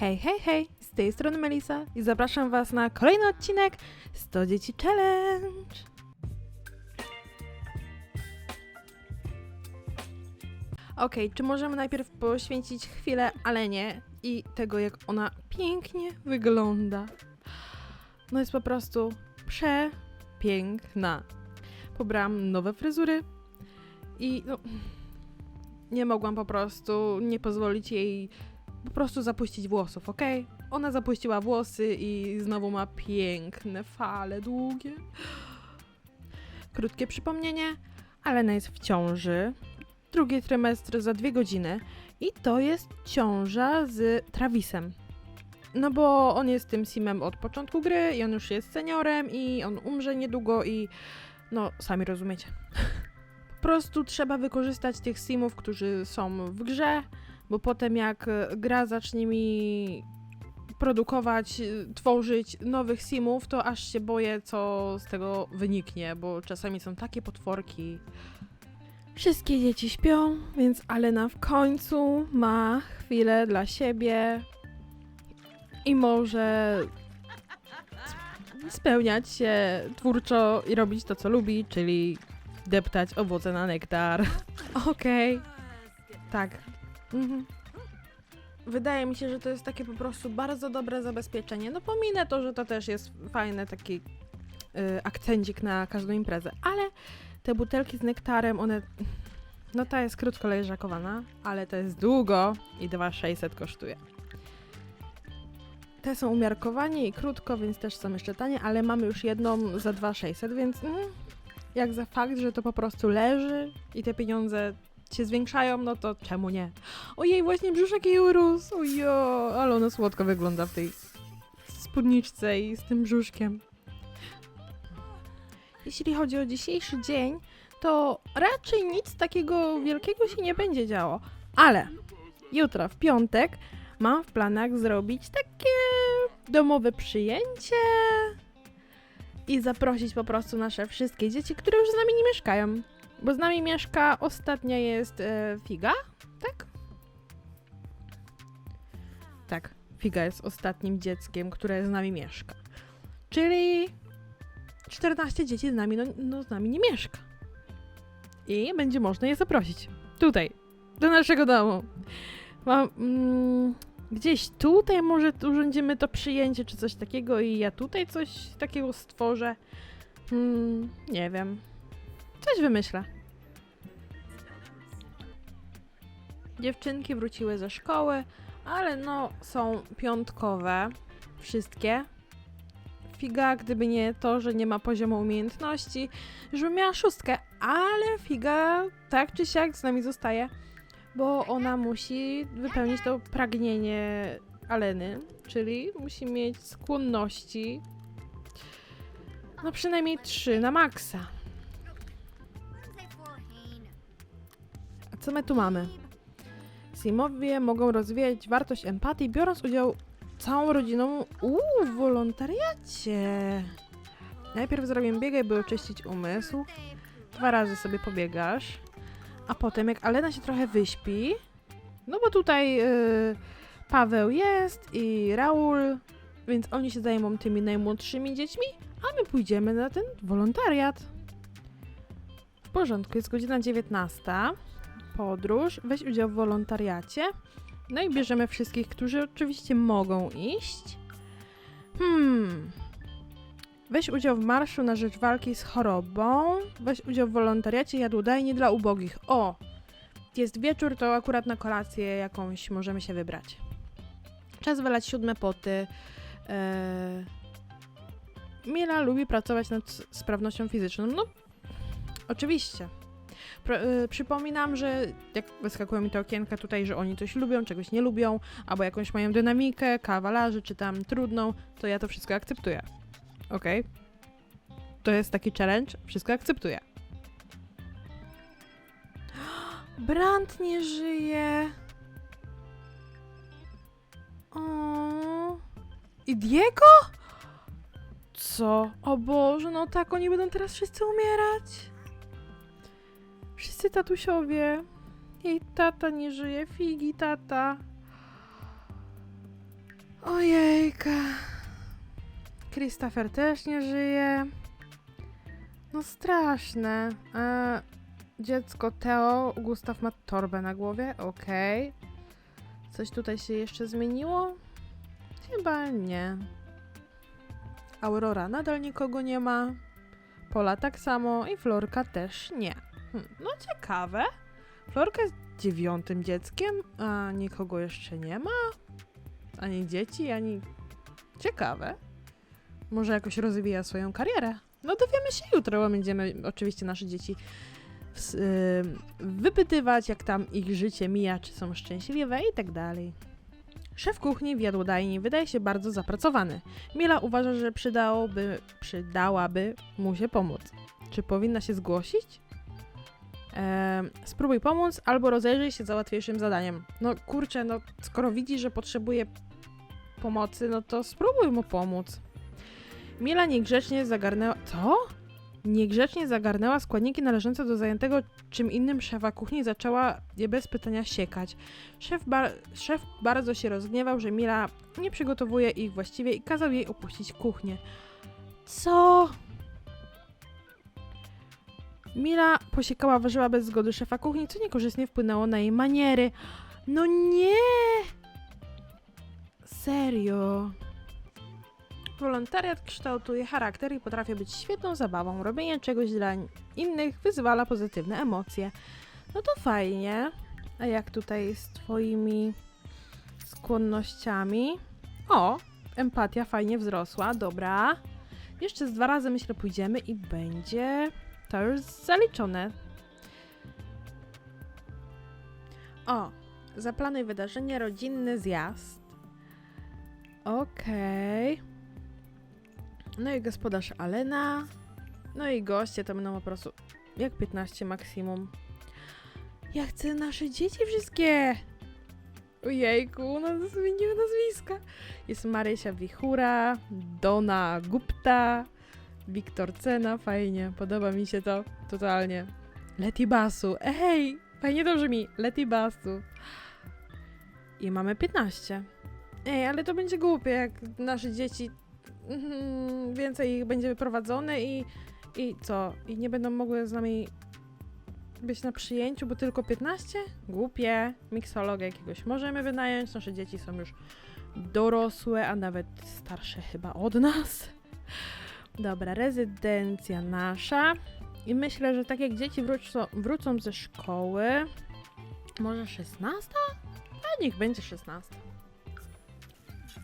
Hej, hej, hej, z tej strony Melisa i zapraszam Was na kolejny odcinek 100 Dzieci Challenge. Okej, czy możemy najpierw poświęcić chwilę Alenie i tego, jak ona pięknie wygląda? No jest po prostu przepiękna. Pobrałam nowe fryzury i no, nie mogłam po prostu nie pozwolić jej po prostu zapuścić włosów, ok? Ona zapuściła włosy i znowu ma piękne fale długie. Krótkie przypomnienie, Alena jest w ciąży. Drugi trymestr za dwie godziny i to jest ciąża z Travisem. No bo on jest tym simem od początku gry i on już jest seniorem i on umrze niedługo i no sami rozumiecie. Po prostu trzeba wykorzystać tych simów, którzy są w grze, bo potem jak e, gra zacznie mi produkować, e, tworzyć nowych simów, to aż się boję, co z tego wyniknie, bo czasami są takie potworki. Wszystkie dzieci śpią, więc Alena w końcu ma chwilę dla siebie i może spełniać się twórczo i robić to, co lubi, czyli deptać owoce na nektar. Okej. Tak. Mhm. Wydaje mi się, że to jest takie po prostu bardzo dobre zabezpieczenie. No pominę to, że to też jest fajny taki y, akcencik na każdą imprezę, ale te butelki z nektarem, one... No ta jest krótko leżakowana, ale to jest długo i 2600 kosztuje. Te są umiarkowanie i krótko, więc też są jeszcze tanie, ale mamy już jedną za 2600, więc mm, jak za fakt, że to po prostu leży i te pieniądze się zwiększają, no to czemu nie? Ojej, właśnie brzuszek jej urósł, ojo, ale ona słodko wygląda w tej spódniczce i z tym brzuszkiem. Jeśli chodzi o dzisiejszy dzień, to raczej nic takiego wielkiego się nie będzie działo, ale jutro, w piątek, mam w planach zrobić takie domowe przyjęcie i zaprosić po prostu nasze wszystkie dzieci, które już z nami nie mieszkają. Bo z nami mieszka, ostatnia jest e, Figa, tak? Tak, Figa jest ostatnim dzieckiem, które z nami mieszka. Czyli 14 dzieci z nami, no, no z nami nie mieszka. I będzie można je zaprosić. Tutaj, do naszego domu. Mam, mm, gdzieś tutaj może urządzimy to przyjęcie, czy coś takiego i ja tutaj coś takiego stworzę. Hmm, nie wiem. Coś wymyślę. Dziewczynki wróciły ze szkoły, ale no są piątkowe. Wszystkie. Figa, gdyby nie to, że nie ma poziomu umiejętności, już by miała szóstkę, ale Figa tak czy siak z nami zostaje, bo ona musi wypełnić to pragnienie Aleny, czyli musi mieć skłonności no przynajmniej trzy na maksa. Co my tu mamy? Simowie mogą rozwijać wartość empatii, biorąc udział całą rodziną uuu, w wolontariacie. Najpierw zrobię biegaj, by oczyścić umysł. Dwa razy sobie pobiegasz. A potem, jak Alena się trochę wyśpi, no bo tutaj yy, Paweł jest i Raul, więc oni się zajmą tymi najmłodszymi dziećmi, a my pójdziemy na ten wolontariat. W porządku, jest godzina 19. Podróż, weź udział w wolontariacie. No i bierzemy wszystkich, którzy oczywiście mogą iść. Hmm. Weź udział w marszu na rzecz walki z chorobą. Weź udział w wolontariacie jadłodajni dla ubogich. O! Jest wieczór, to akurat na kolację jakąś możemy się wybrać. Czas wylać siódme poty. Eee... Mila lubi pracować nad sprawnością fizyczną. No, oczywiście. Y, przypominam, że jak wyskakują mi te okienka tutaj, że oni coś lubią, czegoś nie lubią, albo jakąś mają dynamikę, kawalarzy, czy tam trudną, to ja to wszystko akceptuję. Okej? To jest taki challenge, wszystko akceptuję. Brand nie żyje. O. I Diego? Co? O Boże, no tak, oni będą teraz wszyscy umierać. Wszyscy tatusiowie. Jej tata nie żyje, figi tata. Ojejka. Christopher też nie żyje. No straszne. E, dziecko Teo, Gustaw ma torbę na głowie, okej. Coś tutaj się jeszcze zmieniło? Chyba nie. Aurora nadal nikogo nie ma. Pola tak samo i Florka też nie. Hm, no ciekawe. Florka jest dziewiątym dzieckiem, a nikogo jeszcze nie ma. Ani dzieci, ani... Ciekawe. Może jakoś rozwija swoją karierę. No dowiemy się jutro, bo będziemy oczywiście nasze dzieci ws- ym, wypytywać, jak tam ich życie mija, czy są szczęśliwe i tak dalej. Szef kuchni w jadłodajni wydaje się bardzo zapracowany. Mila uważa, że przydałoby, przydałaby mu się pomóc. Czy powinna się zgłosić? Spróbuj pomóc albo rozejrzyj się za łatwiejszym zadaniem. No kurczę, no skoro widzi, że potrzebuje pomocy, no to spróbuj mu pomóc. Mila niegrzecznie zagarnęła... Co? Niegrzecznie zagarnęła składniki należące do zajętego czym innym szefa kuchni i zaczęła je bez pytania siekać. Szef, bar- szef bardzo się rozgniewał, że Mila nie przygotowuje ich właściwie i kazał jej opuścić kuchnię. Co? Mila posiekała warzywa bez zgody szefa kuchni, co niekorzystnie wpłynęło na jej maniery. No nie! Serio. Wolontariat kształtuje charakter i potrafi być świetną zabawą. Robienie czegoś dla innych wyzwala pozytywne emocje. No to fajnie. A jak tutaj z twoimi skłonnościami? O, empatia fajnie wzrosła, dobra. Jeszcze z dwa razy myślę pójdziemy i będzie to już zaliczone. O, zaplanuj wydarzenie, rodzinny zjazd. Okej. No i gospodarz Alena. No i goście to będą po prostu jak 15 maksimum. Ja chcę nasze dzieci wszystkie! Ojejku, no zmieniły nazwiska. Jest Marysia Wichura, Dona Gupta, Wiktor Cena, fajnie, podoba mi się to totalnie. Leti Basu, ej, fajnie to brzmi, Leti Basu. I mamy 15. Ej, ale to będzie głupie, jak nasze dzieci, mhm, więcej ich będzie wyprowadzone i, i co? I nie będą mogły z nami być na przyjęciu, bo tylko 15? Głupie. Miksologa jakiegoś możemy wynająć, nasze dzieci są już dorosłe, a nawet starsze chyba od nas. Dobra, rezydencja nasza. I myślę, że tak jak dzieci wrócą, wrócą ze szkoły, może 16? A niech będzie 16.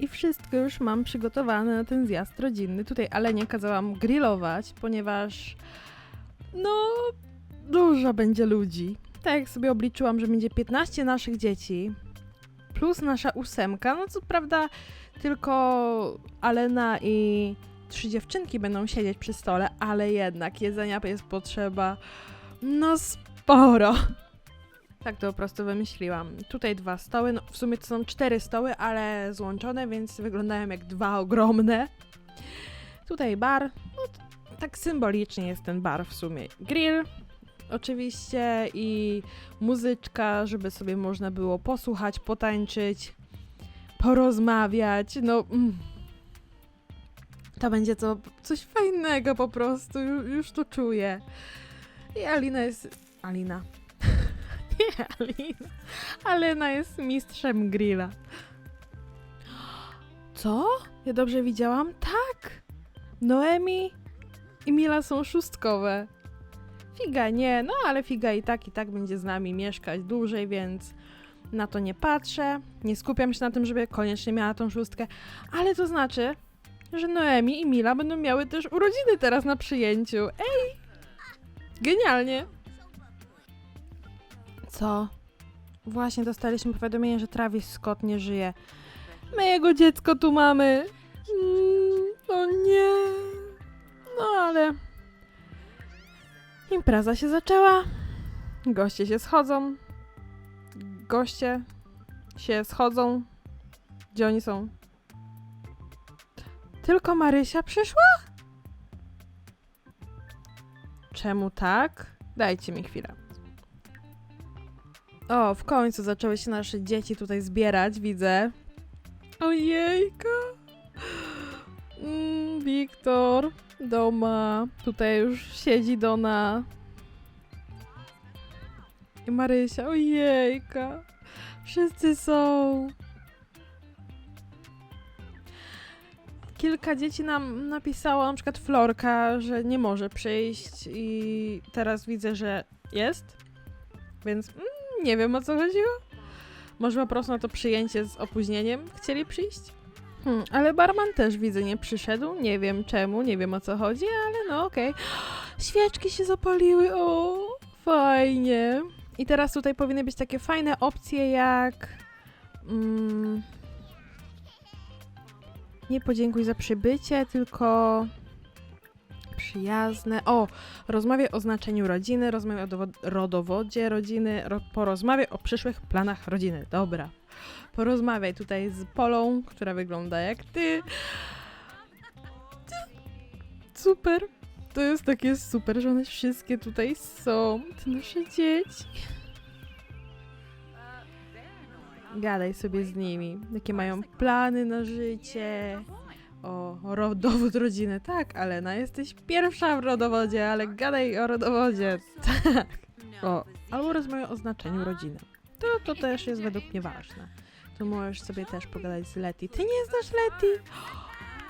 I wszystko już mam przygotowane na ten zjazd rodzinny. Tutaj ale nie kazałam grillować, ponieważ no dużo będzie ludzi. Tak jak sobie obliczyłam, że będzie 15 naszych dzieci plus nasza ósemka. No co prawda tylko Alena i trzy dziewczynki będą siedzieć przy stole, ale jednak jedzenia jest potrzeba no sporo. Tak to po prostu wymyśliłam. Tutaj dwa stoły, no w sumie to są cztery stoły, ale złączone, więc wyglądają jak dwa ogromne. Tutaj bar, no tak symbolicznie jest ten bar w sumie. Grill oczywiście i muzyczka, żeby sobie można było posłuchać, potańczyć, porozmawiać, no... Mm. To będzie to coś fajnego po prostu, już, już to czuję. I Alina jest... Alina. Nie Alina. Alena jest mistrzem grilla. Co? Ja dobrze widziałam? Tak! Noemi i Mila są szóstkowe. Figa nie, no ale Figa i tak i tak będzie z nami mieszkać dłużej, więc na to nie patrzę. Nie skupiam się na tym, żeby koniecznie miała tą szóstkę, ale to znaczy, że Noemi i Mila będą miały też urodziny teraz na przyjęciu. Ej! Genialnie! Co? Właśnie dostaliśmy powiadomienie, że Travis Scott nie żyje. My jego dziecko tu mamy. Mm, o nie. No ale. Impreza się zaczęła. Goście się schodzą. Goście się schodzą. Gdzie oni są? Tylko Marysia przyszła? Czemu tak? Dajcie mi chwilę. O, w końcu zaczęły się nasze dzieci tutaj zbierać, widzę. Ojejka. Mm, Wiktor doma. Tutaj już siedzi Dona. I Marysia. Ojejka. Wszyscy są. Kilka dzieci nam napisało, na przykład Florka, że nie może przyjść i teraz widzę, że jest. Więc mm, nie wiem o co chodziło. Może po prostu na to przyjęcie z opóźnieniem chcieli przyjść? Hmm, ale barman też widzę nie przyszedł. Nie wiem czemu, nie wiem o co chodzi, ale no okej. Świeczki się zapaliły, o fajnie. I teraz tutaj powinny być takie fajne opcje jak... Mm, nie podziękuj za przybycie, tylko przyjazne. O, rozmawiaj o znaczeniu rodziny, rozmawiaj o dowo- rodowodzie rodziny, ro- porozmawiaj o przyszłych planach rodziny. Dobra. Porozmawiaj tutaj z Polą, która wygląda jak ty. Super. To jest takie super, że one wszystkie tutaj są. Te nasze dzieci. Gadaj sobie z nimi. Jakie mają plany na życie. O, o rodowód rodziny. Tak, Alena, jesteś pierwsza w rodowodzie, ale gadaj o rodowodzie. Tak. O, albo rozmawiaj o znaczeniu rodziny. To, to też jest według mnie ważne. Tu możesz sobie też pogadać z Leti. Ty nie znasz Leti?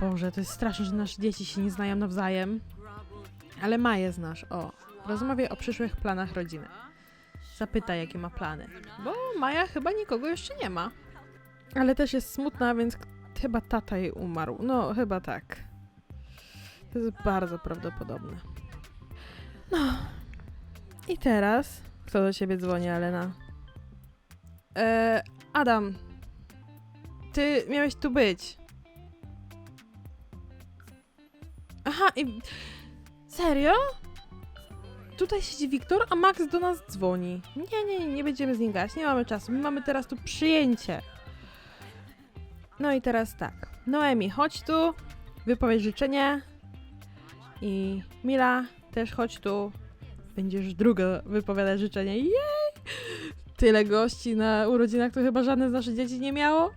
Boże, to jest straszne, że nasze dzieci się nie znają nawzajem. Ale Maję znasz, o. Rozmawiaj o przyszłych planach rodziny. Zapytaj, jakie ma plany. Bo Maja chyba nikogo jeszcze nie ma. Ale też jest smutna, więc chyba tata jej umarł. No, chyba tak. To jest bardzo prawdopodobne. No. I teraz... Kto do ciebie dzwoni, Alena? E, Adam. Ty miałeś tu być. Aha, i... Serio? Tutaj siedzi Wiktor, a Max do nas dzwoni. Nie, nie, nie, nie będziemy z nim gadać, nie mamy czasu. My mamy teraz tu przyjęcie. No i teraz tak. Noemi, chodź tu, wypowiedz życzenie. I Mila, też chodź tu. Będziesz druga wypowiadać życzenie. Jej! Tyle gości na urodzinach to chyba żadne z naszych dzieci nie miało.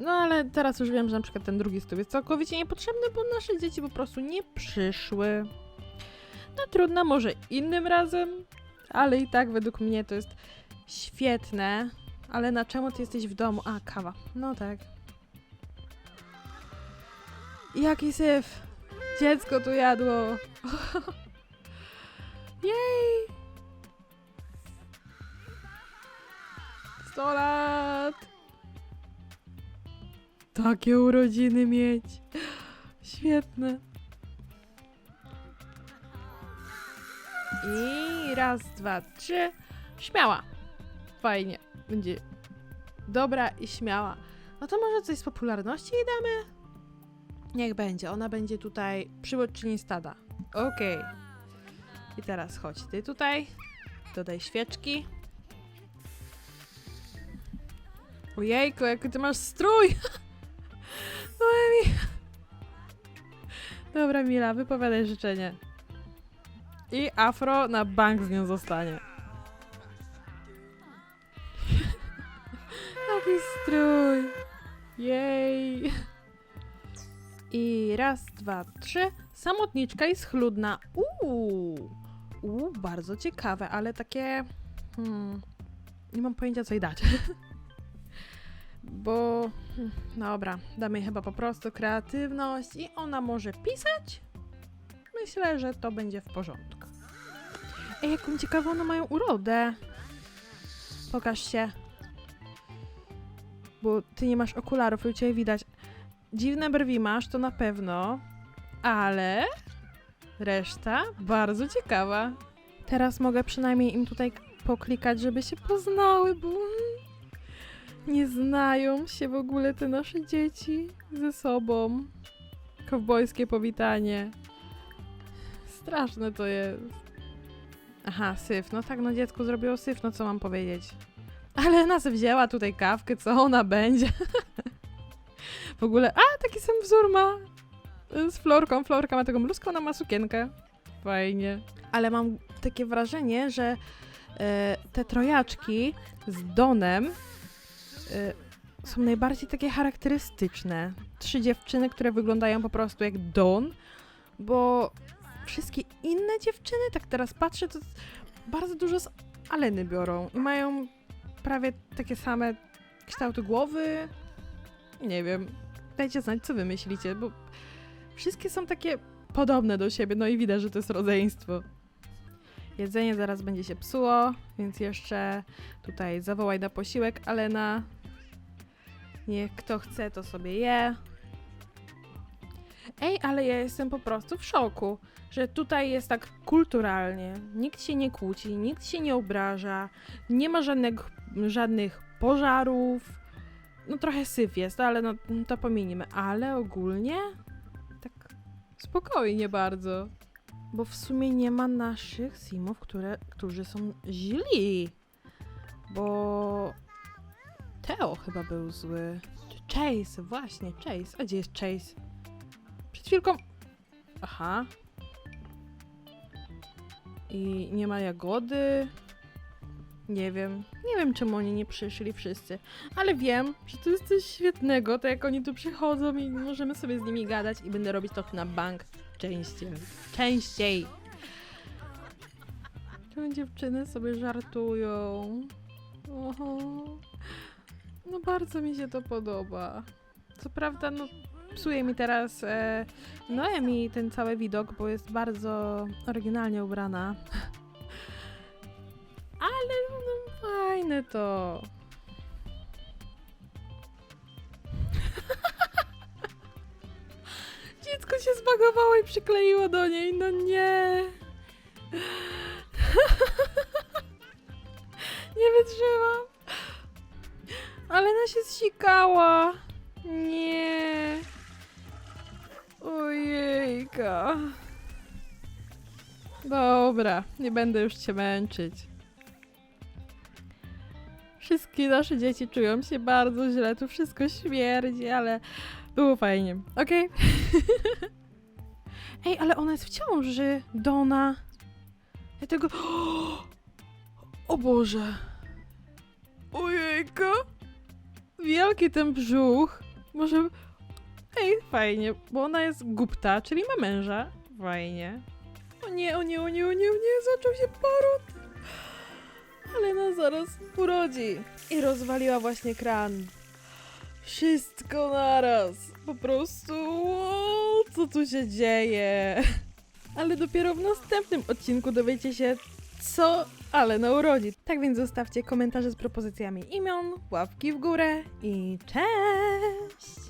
No ale teraz już wiem, że na przykład ten drugi stół jest całkowicie niepotrzebny, bo nasze dzieci po prostu nie przyszły. No trudno, może innym razem, ale i tak według mnie to jest świetne. Ale na czemu ty jesteś w domu? A, kawa. No tak. Jaki syf! Dziecko tu jadło! Jej! 100 lat! Takie urodziny mieć. Świetne. I raz, dwa, trzy. Śmiała. Fajnie. Będzie dobra i śmiała. No to może coś z popularności jej damy? Niech będzie. Ona będzie tutaj przywódczyni stada. Okej. I teraz chodź ty tutaj. Dodaj świeczki. Ojejku, jaki ty masz strój! Noemi! Dobra, Mila, wypowiadaj życzenie. I afro na bank z nią zostanie. Jaki strój! Jej! I raz, dwa, trzy. Samotniczka i schludna. Uuu! Uuu, bardzo ciekawe, ale takie... Hmm, nie mam pojęcia, co jej dać. Bo... hmm, Dobra, damy jej chyba po prostu kreatywność i ona może pisać. Myślę, że to będzie w porządku. Ej, jaką ciekawą one mają urodę. Pokaż się. Bo ty nie masz okularów i u ciebie widać. Dziwne brwi masz, to na pewno. Ale reszta bardzo ciekawa. Teraz mogę przynajmniej im tutaj poklikać, żeby się poznały, bo nie znają się w ogóle te nasze dzieci ze sobą. Kowbojskie powitanie. Straszne to jest. Aha, syf. No tak, no dziecko zrobiło syf, no co mam powiedzieć. Ale nas wzięła tutaj kawkę, co ona będzie. w ogóle, a taki sam wzór ma. Z Florką. Florka ma taką bluzkę, ona ma sukienkę. Fajnie. Ale mam takie wrażenie, że e, te trojaczki z Donem y, są najbardziej takie charakterystyczne. Trzy dziewczyny, które wyglądają po prostu jak Dawn, bo wszystkie inne dziewczyny, tak teraz patrzę, to bardzo dużo z Aleny biorą i mają prawie takie same kształty głowy. Nie wiem, dajcie znać, co wy myślicie, bo wszystkie są takie podobne do siebie, no i widać, że to jest rodzeństwo. Jedzenie zaraz będzie się psuło, więc jeszcze tutaj zawołaj na posiłek, Alena. Niech kto chce, to sobie je. Ej, ale ja jestem po prostu w szoku, że tutaj jest tak kulturalnie. Nikt się nie kłóci, nikt się nie obraża, nie ma żadnych, żadnych pożarów. No trochę syf jest, ale no to pominimy. Ale ogólnie tak spokojnie bardzo. Bo w sumie nie ma naszych simów, które, którzy są źli. Bo Teo chyba był zły. Czy Chase, właśnie, Chase. A gdzie jest Chase? Przed chwilką... Aha. I nie ma jagody. Nie wiem. Nie wiem, czemu oni nie przyszli wszyscy. Ale wiem, że to jest coś świetnego, to jak oni tu przychodzą i możemy sobie z nimi gadać i będę robić to na bank częściej. Częściej. Czemu dziewczyny sobie żartują? Oho. No bardzo mi się to podoba. Co prawda, no psuje mi teraz e, Noemi ten cały widok, bo jest bardzo oryginalnie ubrana. Ale no fajne to. Dziecko się zbagowało i przykleiło do niej, no nie. nie wytrzymam. Ale ona się zsikała. Nie. Ojejka. Dobra, nie będę już cię męczyć. Wszystkie nasze dzieci czują się bardzo źle, tu wszystko śmierdzi, ale było fajnie. Okej? Ej, ale ona jest w ciąży, Dona. Ja tego... O Boże. Ojejka. Wielki ten brzuch. Może... Ej, fajnie, bo ona jest gupta, czyli ma męża. Fajnie. O nie, o nie, o nie, o nie, o nie, zaczął się poród. Ale ona zaraz urodzi. I rozwaliła właśnie kran. Wszystko naraz. Po prostu, wow, co tu się dzieje? Ale dopiero w następnym odcinku dowiecie się, co Alena urodzi. Tak więc zostawcie komentarze z propozycjami imion, łapki w górę i cześć!